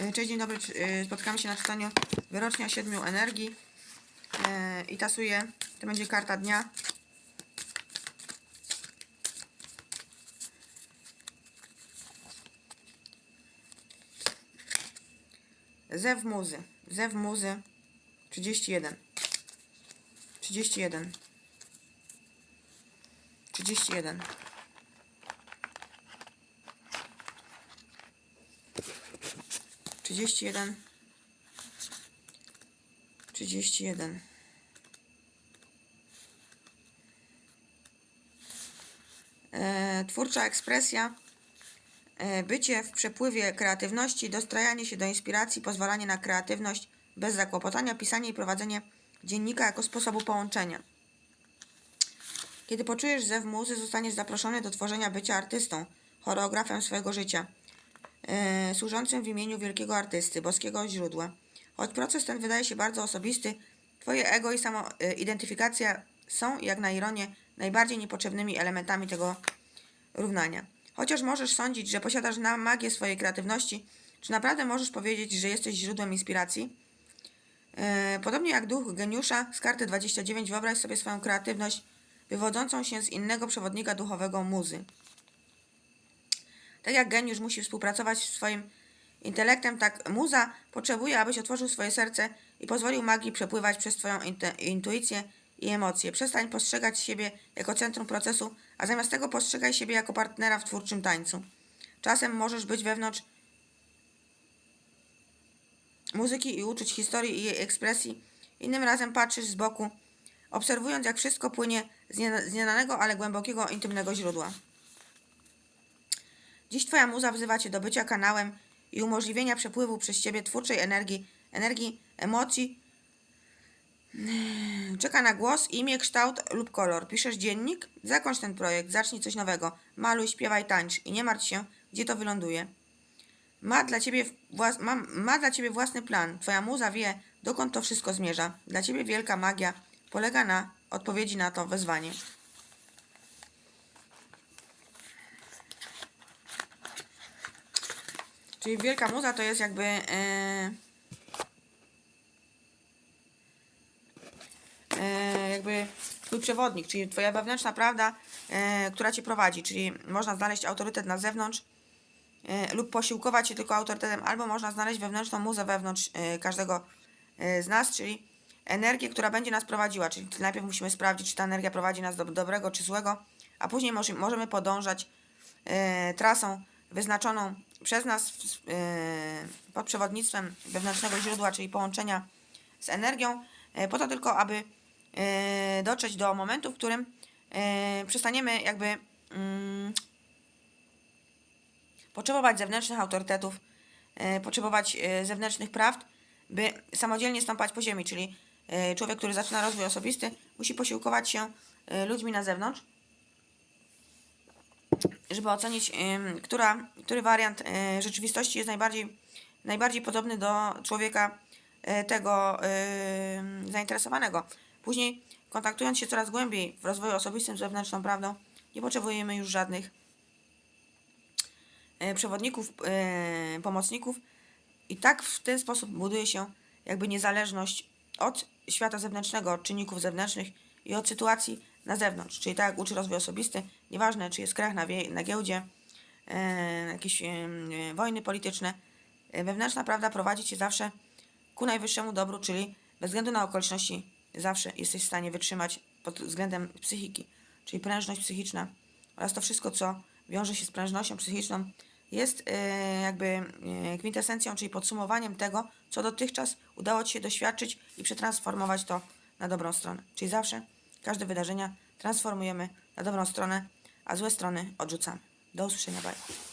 E, Cześć, dzień dobry. E, Spotkamy się na czytaniu wyrocznia siedmiu energii. E, I tasuję. To będzie karta dnia. Zew muzy. Zew muzy. 31. 31. 31. Trzydzieści jeden. Trzydzieści jeden. E, Twórcza ekspresja. E, Bycie w przepływie kreatywności, dostrajanie się do inspiracji, pozwalanie na kreatywność bez zakłopotania, pisanie i prowadzenie dziennika jako sposobu połączenia. Kiedy poczujesz zew muzy, zostaniesz zaproszony do tworzenia bycia artystą, choreografem swojego życia, e, służącym w imieniu wielkiego artysty, boskiego źródła. Choć proces ten wydaje się bardzo osobisty, twoje ego i samoidentyfikacja są, jak na ironię, najbardziej niepotrzebnymi elementami tego równania. Chociaż możesz sądzić, że posiadasz na magię swojej kreatywności, czy naprawdę możesz powiedzieć, że jesteś źródłem inspiracji? E, Podobnie jak duch geniusza z karty 29, wyobraź sobie swoją kreatywność wywodzącą się z innego przewodnika duchowego muzy. Tak jak geniusz musi współpracować z swoim intelektem, tak muza potrzebuje, abyś otworzył swoje serce i pozwolił magii przepływać przez twoją intuicję i emocje. Przestań postrzegać siebie jako centrum procesu, a zamiast tego postrzegaj siebie jako partnera w twórczym tańcu. Czasem możesz być wewnątrz muzyki i uczyć historii i jej ekspresji. Innym razem patrzysz z boku, obserwując jak wszystko płynie z nie- z nieznanego, ale głębokiego, intymnego źródła. Dziś Twoja muza wzywa Cię do bycia kanałem i umożliwienia przepływu przez Ciebie twórczej energii, energii, emocji. Czeka na głos, imię, kształt lub kolor. Piszesz dziennik? Zakończ ten projekt, zacznij coś nowego. Maluj, śpiewaj, tańcz i nie martw się, gdzie to wyląduje. Ma dla, ciebie włas- ma, ma dla ciebie własny plan. Twoja muza wie, dokąd to wszystko zmierza. Dla ciebie wielka magia polega na odpowiedzi na to wezwanie. Czyli wielka muza to jest jakby. E, e, jakby twój przewodnik, czyli twoja wewnętrzna prawda, e, która cię prowadzi. Czyli można znaleźć autorytet na zewnątrz e, lub posiłkować się tylko autorytetem, albo można znaleźć wewnętrzną muzę wewnątrz e, każdego e, z nas, czyli energię, która będzie nas prowadziła. Czyli najpierw musimy sprawdzić, czy ta energia prowadzi nas do dobrego czy złego, a później może, możemy podążać e, trasą wyznaczoną przez nas e, pod przewodnictwem wewnętrznego źródła, czyli połączenia z energią, e, po to tylko, aby e, dotrzeć do momentu, w którym przestaniemy jakby mm, potrzebować zewnętrznych autorytetów, potrzebować zewnętrznych prawd, by samodzielnie stąpać po ziemi, czyli człowiek, który zaczyna rozwój osobisty, musi posiłkować się ludźmi na zewnątrz, żeby ocenić, która, który wariant e, rzeczywistości jest najbardziej, najbardziej podobny do człowieka e, tego zainteresowanego. Później, kontaktując się coraz głębiej w rozwoju osobistym z wewnętrzną prawdą, nie potrzebujemy już żadnych e, przewodników, pomocników i tak w ten sposób buduje się jakby niezależność od świata zewnętrznego, od czynników zewnętrznych i od sytuacji na zewnątrz. Czyli tak jak uczy rozwój osobisty, nieważne czy jest krach na, na giełdzie, e, jakieś e, wojny polityczne, e, wewnętrzna prawda prowadzi cię zawsze ku najwyższemu dobru, czyli bez względu na okoliczności zawsze jesteś w stanie wytrzymać pod względem psychiki, czyli prężność psychiczna oraz to wszystko, co wiąże się z prężnością psychiczną, jest e, jakby e, kwintesencją, czyli podsumowaniem tego, co dotychczas udało Ci się doświadczyć i przetransformować to na dobrą stronę. Czyli zawsze każde wydarzenia transformujemy na dobrą stronę, a złe strony odrzucamy. Do usłyszenia, bye.